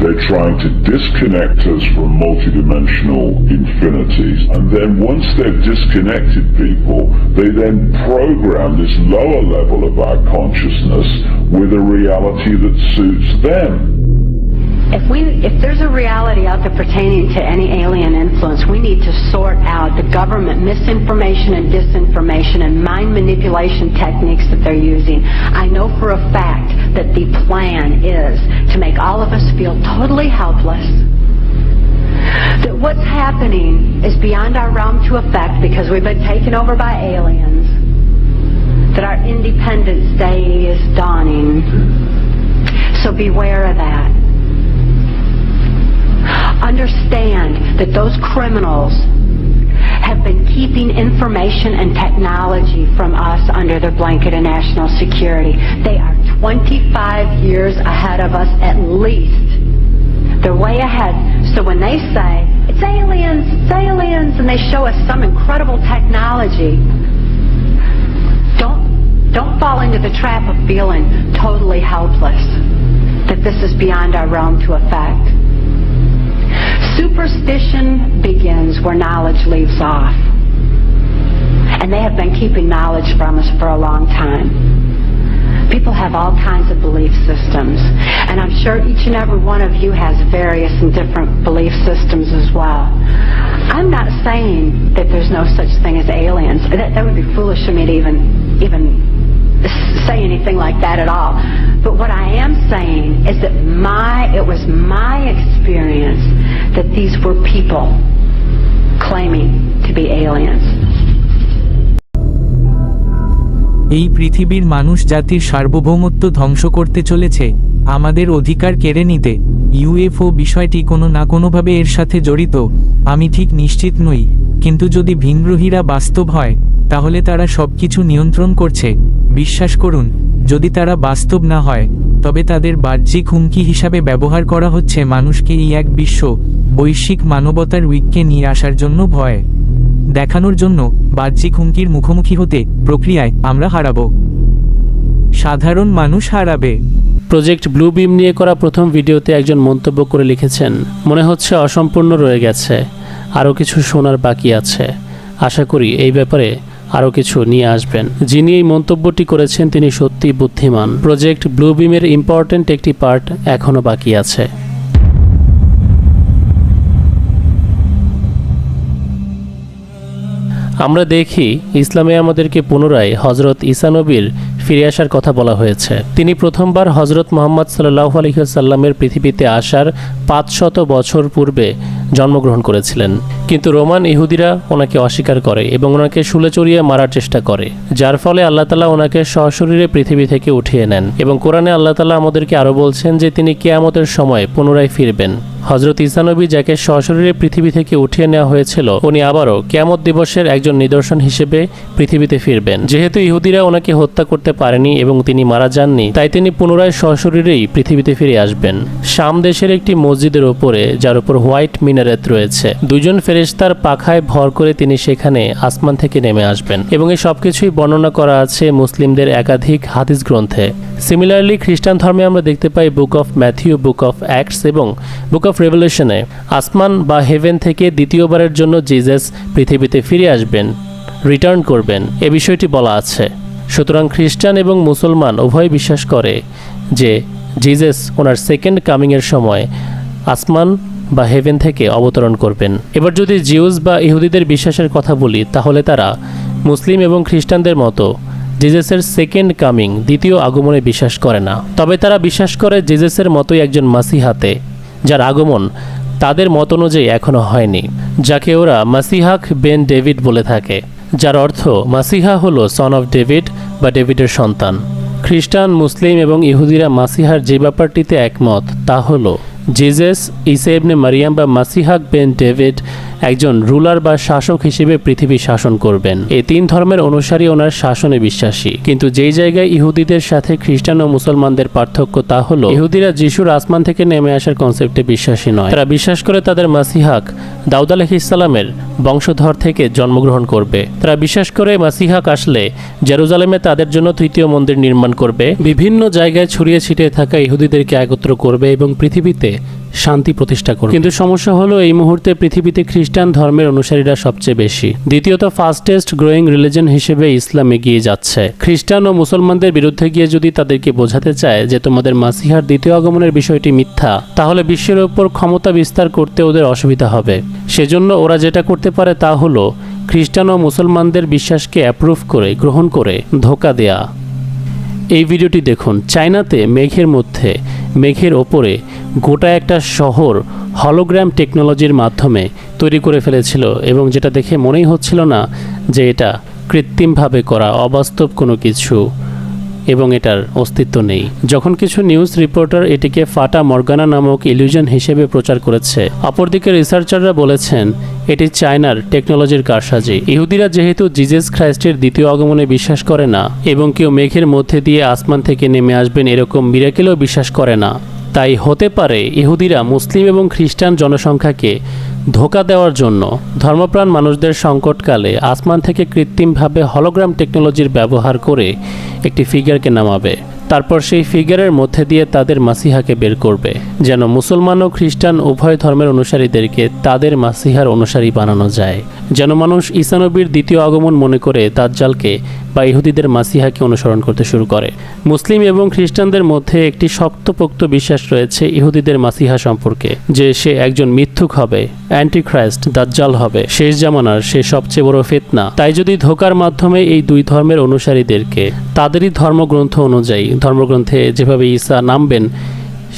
They're trying to disconnect us from multidimensional infinities. And then once they've disconnected people, they then program this lower level of our consciousness with a reality that suits them. If we, if there's a reality out there pertaining to any alien influence, we need to sort out the government misinformation and disinformation and mind manipulation techniques that they're using. I know for a fact that the plan is to make all of us feel totally helpless. That what's happening is beyond our realm to affect because we've been taken over by aliens. That our Independence Day is dawning. So beware of that. Understand that those criminals have been keeping information and technology from us under their blanket of national security. They are 25 years ahead of us at least. They're way ahead. So when they say, it's aliens, it's aliens, and they show us some incredible technology, don't, don't fall into the trap of feeling totally helpless, that this is beyond our realm to affect. Superstition begins where knowledge leaves off. And they have been keeping knowledge from us for a long time. People have all kinds of belief systems. And I'm sure each and every one of you has various and different belief systems as well. I'm not saying that there's no such thing as aliens. That, that would be foolish of me to even, even say anything like that at all. But what I am saying is that my, it was my experience that these were people claiming to be aliens. এই পৃথিবীর মানুষ জাতির সার্বভৌমত্ব ধ্বংস করতে চলেছে, আমাদের অধিকার কেড়ে নিতে। ইউএফও বিষয়টি কোনো না কোনোভাবে এর সাথে জড়িত, আমি ঠিক নিশ্চিত নই, কিন্তু যদি ভিনগ্রহীরা বাস্তব হয়, তাহলে তারা সবকিছু নিয়ন্ত্রণ করছে। বিশ্বাস করুন, যদি তারা বাস্তব না হয়, তবে তাদের বাহ্যিক হুমকি হিসাবে ব্যবহার করা হচ্ছে মানুষকে এই এক বিশ্ব, বৈশ্বিক মানবতার উইককে নিয়ে আসার জন্য ভয়। দেখানোর জন্য বাহ্যিক হুমকির মুখোমুখি হতে প্রক্রিয়ায় আমরা হারাবো। সাধারণ মানুষ হারাবে। প্রজেক্ট ব্লু বিম নিয়ে করা প্রথম ভিডিওতে একজন মন্তব্য করে লিখেছেন, মনে হচ্ছে অসম্পূর্ণ রয়ে গেছে, আরও কিছু শোনার বাকি আছে। আশা করি এই ব্যাপারে আরও কিছু নিয়ে আসবেন। যিনি এই মন্তব্যটি করেছেন তিনি সত্যি বুদ্ধিমান। প্রজেক্ট ব্লু বিমের ইম্পর্ট্যান্ট একটি পার্ট এখনও বাকি আছে। আমরা দেখি ইসলামে আমাদেরকে পুনরায় হজরত ইসানবীর ফিরে আসার কথা বলা হয়েছে। তিনি প্রথমবার হজরত মোহাম্মদ সাল্লাহ আলহিহাসাল্লামের পৃথিবীতে আসার পাঁচশত বছর পূর্বে জন্মগ্রহণ করেছিলেন। কিন্তু রোমান ইহুদিরা ওনাকে অস্বীকার করে এবং ওনাকে শুলে চড়িয়ে মারার চেষ্টা করে, যার ফলে আল্লাহ তালা ওনাকে সশরীরে পৃথিবী থেকে উঠিয়ে নেন এবং কোরআনে আল্লাহ তালা আমাদেরকে আরও বলছেন যে তিনি কেয়ামতের সময় পুনরায় ফিরবেন। হজরত ইসানবী যাকে সশরীরে পৃথিবী থেকে উঠিয়ে নেওয়া হয়েছিল, উনি আবারও কেয়ামত দিবসের একজন নিদর্শন হিসেবে পৃথিবীতে ফিরবেন। যেহেতু ইহুদিরা ওনাকে হত্যা করতে পারেনি এবং তিনি মারা যাননি, তাই তিনি পুনরায় সশরীরেই পৃথিবীতে ফিরে আসবেন। শাম দেশের একটি মসজিদের ওপরে, যার উপর হোয়াইট মিনারেত রয়েছে। দুজন ফেরেশতার পাখায় ভর করে তিনি সেখানে আসমান থেকে নেমে আসবেন এবং এই সবকিছুই বর্ণনা করা আছে মুসলিমদের একাধিক হাদিস গ্রন্থে। সিমিলারলি খ্রিস্টান ধর্মে আমরা দেখতে পাই book of Matthew book of Acts এবং বুক অফ রেভলিউশনে আসমান বা হেভেন থেকে দ্বিতীয়বারের জন্য জিজাস পৃথিবীতে ফিরে আসবেন রিটার্ন করবেন, এ বিষয়টি বলা আছে। সুতরাং খ্রিস্টান এবং মুসলমান উভয় বিশ্বাস করে যে জিজাস ওনার সেকেন্ড কামিংয়ের সময় আসমান বা হেভেন থেকে অবতরণ করবেন। এবার যদি জিউস বা ইহুদিদের বিশ্বাসের কথা বলি, তাহলে তারা মুসলিম এবং খ্রিস্টানদের মতো জেজেসের সেকেন্ড কামিং দ্বিতীয় আগমনে বিশ্বাস করে না। তবে তারা বিশ্বাস করে জিজেসের মতোই একজন মাসিহাতে, যার আগমন তাদের মত অনুযায়ী এখনও হয়নি, যাকে ওরা মাসিহাক বেন ডেভিড বলে থাকে, যার অর্থ মাসিহা হল সন অফ ডেভিড বা ডেভিডের সন্তান। খ্রিস্টান, মুসলিম এবং ইহুদিরা মাসিহার যে ব্যাপারটিতে একমত, তা হলো Jesus is Ibn Maryam by Masihak ben David একজন রুলার বা শাসক হিসেবে পৃথিবী শাসন করবেন। এই তিন ধর্মের অনুসারী ওনার শাসনে বিশ্বাসী। কিন্তু যেই জায়গায় ইহুদিদের সাথে খ্রিস্টান ও মুসলমানদের পার্থক্য তা হলো, ইহুদিরা যিশুর আসমান থেকে নেমে আসার কনসেপ্টে বিশ্বাসী নয়। তারা বিশ্বাস করে তাদের মাসিহাক দাউদ আলহ ইসলামের বংশধর থেকে জন্মগ্রহণ করবে। তারা বিশ্বাস করে মাসিহাক আসলে জেরুজালেমে তাদের জন্য তৃতীয় মন্দির নির্মাণ করবে। বিভিন্ন জায়গায় ছড়িয়ে ছিটিয়ে থাকা ইহুদিদেরকে একত্র করবে এবং পৃথিবীতে শান্তি প্রতিষ্ঠা করবে। কিন্তু সমস্যা হলো এই মুহূর্তে পৃথিবীতে খ্রিস্টান ধর্মের অনুসারীরা সবচেয়ে বেশি। দ্বিতীয়ত, ফাস্টেস্ট গ্রোয়িং রিলিজন হিসেবে ইসলাম এগিয়ে যাচ্ছে। খ্রিস্টান ও মুসলমানদের বিরুদ্ধে গিয়ে যদি তাদেরকে বোঝাতে চায় যে তোমাদের মাসিহার দ্বিতীয় আগমনের বিষয়টি মিথ্যা, তাহলে বিশ্বের ওপর ক্ষমতা বিস্তার করতে ওদের অসুবিধা হবে। সেজন্য ওরা যেটা করতে পারে তা হলো খ্রিস্টান ও মুসলমানদের বিশ্বাসকে অ্যাপ্রুভ করে, গ্রহণ করে, ধোকা দেয়া। এই ভিডিওটি দেখুন। চায়নাতে মেঘের মধ্যে, মেঘের ওপরে গোটা একটা শহর হলোগ্রাম টেকনোলজির মাধ্যমে তৈরি করে ফেলেছিল এবং যেটা দেখে মনেই হচ্ছিল না যে এটা কৃত্রিমভাবে করা অবাস্তব কোনো কিছু এবং এটার অস্তিত্ব নেই। যখন কিছু নিউজ রিপোর্টার এটিকে ফাটা মর্গানা নামক ইলিউশন হিসেবে প্রচার করেছে, অপরদিকে রিসার্চাররা বলেছেন, এটি চায়নার টেকনোলজির কারসাজি। ইহুদিরা যেহেতু জিজেস খ্রাইস্টের দ্বিতীয় আগমনে বিশ্বাস করে না এবং কেউ মেঘের মধ্যে দিয়ে আসমান থেকে নেমে আসবেন এরকম মিরাকেলেও বিশ্বাস করে না। তাই হতে পারে ইহুদিরা মুসলিম এবং খ্রিস্টান জনসংখ্যাকে ধোকা দেওয়ার জন্য ধর্মপ্রাণ মানুষদের সংকটকালে আসমান থেকে কৃত্রিমভাবে হলোগ্রাম টেকনোলজির ব্যবহার করে একটি ফিগারকে নামাবে। তারপর সেই ফিগারের মধ্যে দিয়ে তাদের মাসিহাকে বের করবে। যেন মুসলমান ও খ্রিস্টান উভয় ধর্মের অনুসারীদেরকে তাদের মাসিহার অনুসারী বানানো যায়। যেন মানুষ ঈসানবীর দ্বিতীয় আগমন মনে করে দাজ্জালকে বা ইহুদিদের মাসিহাকে অনুসরণ করতে শুরু করে। মুসলিম এবং খ্রিস্টানদের মধ্যে একটি শক্তপোক্ত বিশ্বাস রয়েছে ইহুদিদের মাসিহা সম্পর্কে, যে সে একজন মিথ্যুক হবে অ্যান্টিখ্রাইস্ট দাজ্জাল হবে, শেষ জামানার সে সবচেয়ে বড় ফেতনা। তাই যদি ধোকার মাধ্যমে এই দুই ধর্মের অনুসারীদেরকে, তাদেরই ধর্মগ্রন্থ অনুযায়ী, ধর্মগ্রন্থে যেভাবে ঈসা নামবেন,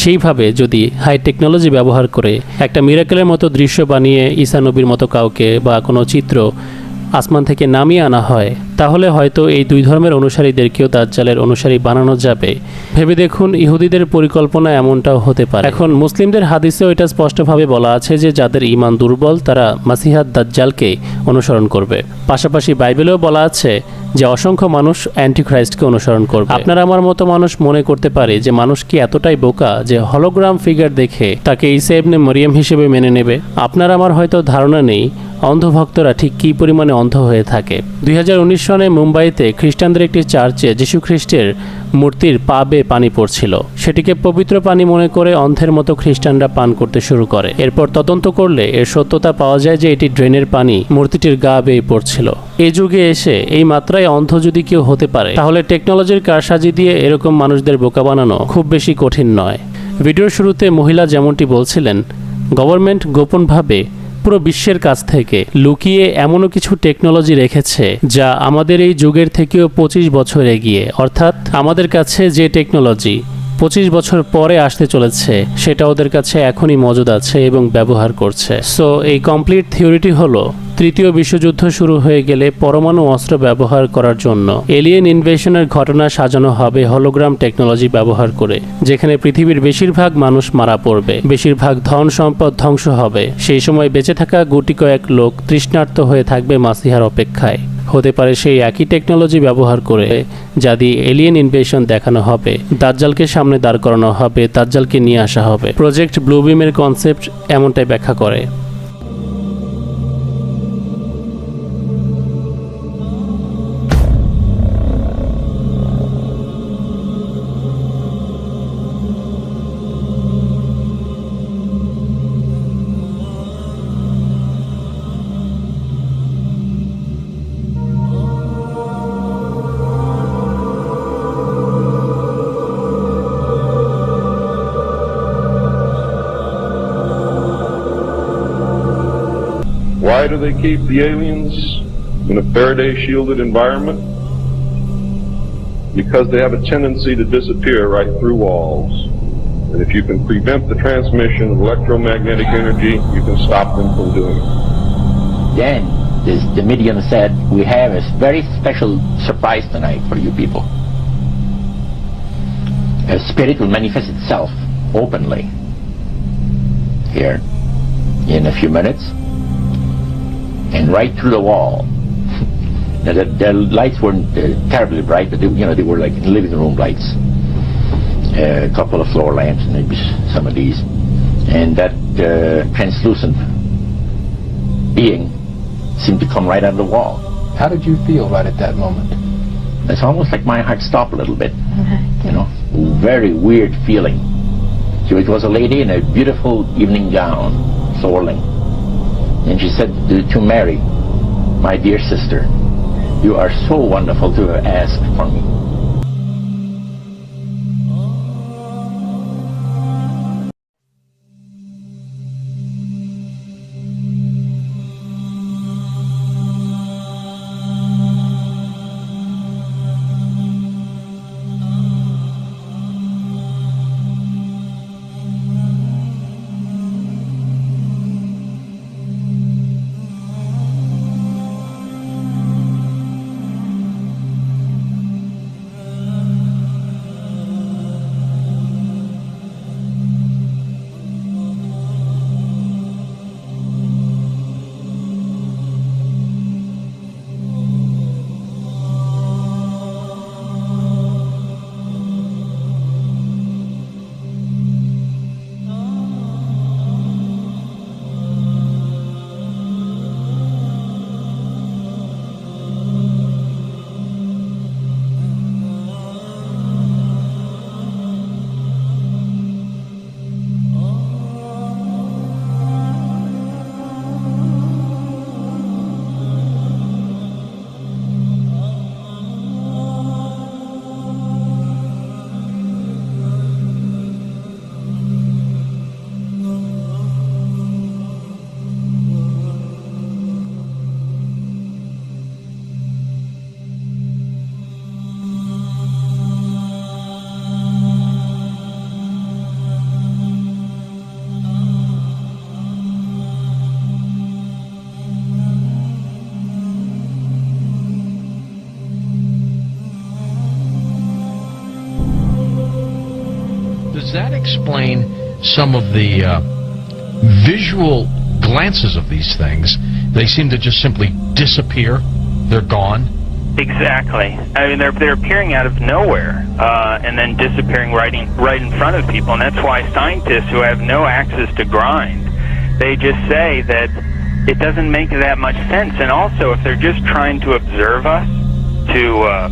সেইভাবে যদি হাই টেকনোলজি ব্যবহার করে একটা মিরাকেলের মতো দৃশ্য বানিয়ে ঈসা নবীর মতো কাউকে বা কোনো চিত্র আসমান থেকে নামিয়ে আনা হয়, তাহলে হয়তো এই দুই ধর্মের অনুসারীদেরকেও দাজ্জালের অনুসারী বানানো যাবে। ভেবে দেখুন, ইহুদিদের পরিকল্পনা এমনটাও হতে পারে। এখন মুসলিমদের হাদিসেও এটা স্পষ্টভাবে বলা আছে যে যাদের ইমান দুর্বল, তারা মাসিহাদ দাজ্জালকে অনুসরণ করবে। পাশাপাশি বাইবেলেও বলা আছে যে অসংখ্য মানুষ অ্যান্টিখ্রাইস্টকে অনুসরণ করবে। আপনার আমার মতো মানুষ মনে করতে পারে যে মানুষ কি এতটাই বোকা যে হলোগ্রাম ফিগার দেখে তাকে ইসা ইবনে মরিয়ম হিসেবে মেনে নেবে? আপনার আমার হয়তো ধারণা নেই অন্ধভক্তরা ঠিক কী পরিমাণে অন্ধ হয়ে থাকে? দুই সনে মুম্বাইতে খ্রিস্টানদের একটি চার্চে যীশু খ্রিস্টের মূর্তির পা বেয়ে পানি পড়ছিল। সেটিকে পবিত্র পানি মনে করে অন্ধের মতো খ্রিস্টানরা পান করতে শুরু করে। এরপর তদন্ত করলে এর সত্যতা পাওয়া যায় যে এটি ড্রেনের পানি মূর্তিটির গা বেয়ে পড়ছিল। এই যুগে এসে এই মাত্রায় অন্ধ যদি কেউ হতে পারে, তাহলে টেকনোলজির কারসাজি দিয়ে এরকম মানুষদের বোকা বানানো খুব বেশি কঠিন নয়। ভিডিওর শুরুতে মহিলা যেমনটি বলছিলেন, গভর্নমেন্ট গোপনভাবে পুরো বিশ্বের কাছ থেকে লুকিয়ে এমনও কিছু টেকনোলজি রেখেছে যা আমাদের এই যুগের থেকেও পঁচিশ বছর এগিয়ে। অর্থাৎ আমাদের কাছে যে টেকনোলজি পঁচিশ বছর পরে আসতে চলেছে, সেটা ওদের কাছে এখনই মজুদ আছে এবং ব্যবহার করছে। সো এই কমপ্লিট থিওরিটি হলো তৃতীয় বিশ্বযুদ্ধ শুরু হয়ে গেলে পরমাণু অস্ত্র ব্যবহার করার জন্য এলিয়েন ইনভেশনের ঘটনা সাজানো হবে হলোগ্রাম টেকনোলজি ব্যবহার করে, যেখানে পৃথিবীর বেশিরভাগ মানুষ মারা পড়বে। বেশিরভাগ ধন সম্পদ ধ্বংস হবে। সেই সময় বেঁচে থাকা গুটি কয়েক লোক তৃষ্ণার্ত হয়ে থাকবে মাসিহার অপেক্ষায়। হতে পারে সেই একই টেকনোলজি ব্যবহার করে যা দিয়ে এলিয়েন ইনভেশন দেখানো হবে। দাজ্জালকে সামনে দাঁড় করানো হবে, দাজ্জালকে নিয়ে আসা হবে। প্রজেক্ট ব্লুবিমের কনসেপ্ট এমনটাই ব্যাখ্যা করে। Why do they keep the aliens in a Faraday shielded environment? Because they have a tendency to disappear right through walls. And if you can prevent the transmission of electromagnetic energy, you can stop them from doing it. Then this, the medium said, we have a very special surprise tonight for you people. A spirit will manifest itself openly here in a few minutes and right through the wall. now the, the lights weren't uh, terribly bright, but they, you know they were like living room lights. a couple of floor lamps and maybe some of these, and that uh, translucent being seemed to come right out of the wall. How did you feel right at that moment? It's almost like my heart stopped a little bit. You know, very weird feeling. So it was a lady in a beautiful evening gown, soaring. And she said to, Mary, My dear sister, you are so wonderful to have asked for me. That explain some of the uh, visual glances of these things? They seem to just simply disappear. They're gone. Exactly. I mean, they're they're appearing out of nowhere uh, and then disappearing right in right in front of people, and that's why scientists who have no access to grind, they just say that it doesn't make that much sense. And also, if they're just trying to observe us, to uh,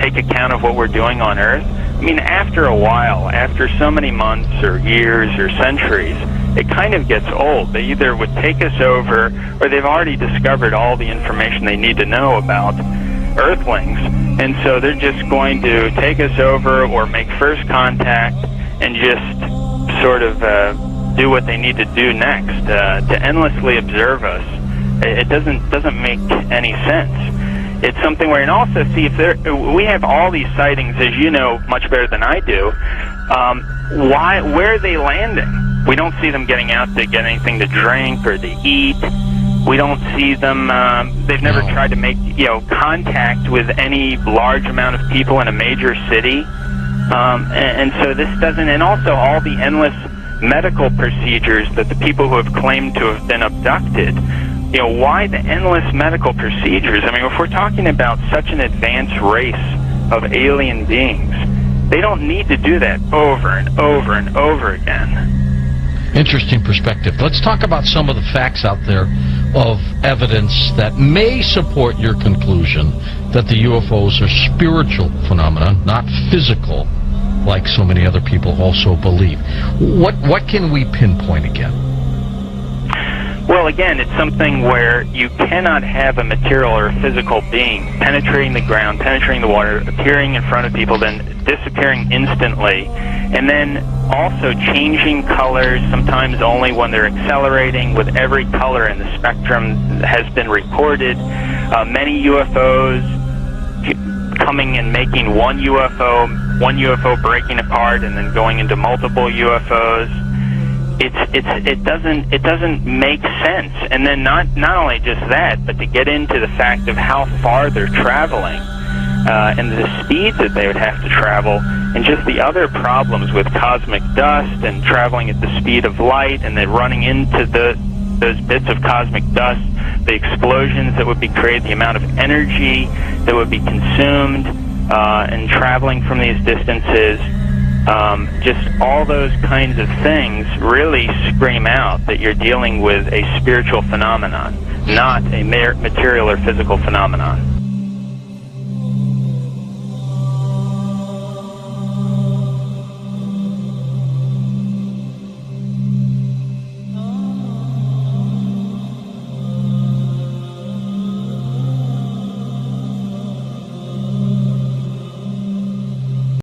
take account of what we're doing on Earth, I mean, after a while, after so many months or years or centuries, it kind of gets old. They either would take us over, or they've already discovered all the information they need to know about Earthlings, and so they're just going to take us over or make first contact and just sort of uh, do what they need to do next uh, to endlessly observe us. It it doesn't doesn't make any sense. It's something where, and also see if there, we have all these sightings, as you know much better than I do. Um, why, where are they landing? We don't see them getting out to get anything to drink or to eat. We don't see them. Um, they've never No. tried to make you know contact with any large amount of people in a major city. Um, and, and so this doesn't, and also all the endless medical procedures that the people who have claimed to have been abducted. You know, why the endless medical procedures? I mean, if we're talking about such an advanced race of alien beings, they don't need to do that over and over and over again. Interesting perspective. Let's talk about some of the facts out there of evidence that may support your conclusion that the UFOs are spiritual phenomena, not physical, like so many other people also believe. What what can we pinpoint again? Well, again, it's something where you cannot have a material or a physical being penetrating the ground, penetrating the water, appearing in front of people, then disappearing instantly, and then also changing colors, sometimes only when they're accelerating, with every color in the spectrum has been recorded. Uh, many UFOs coming and making one UFO, one UFO breaking apart and then going into multiple UFOs it's it's it doesn't it doesn't make sense. And then not not only just that but to get into the fact of how far they're traveling uh, and the speeds that they would have to travel and just the other problems with cosmic dust and traveling at the speed of light and then running into the those bits of cosmic dust the explosions that would be created the amount of energy that would be consumed uh, and traveling from these distances um, just all those kinds of things really scream out that you're dealing with a spiritual phenomenon, not a material or physical phenomenon.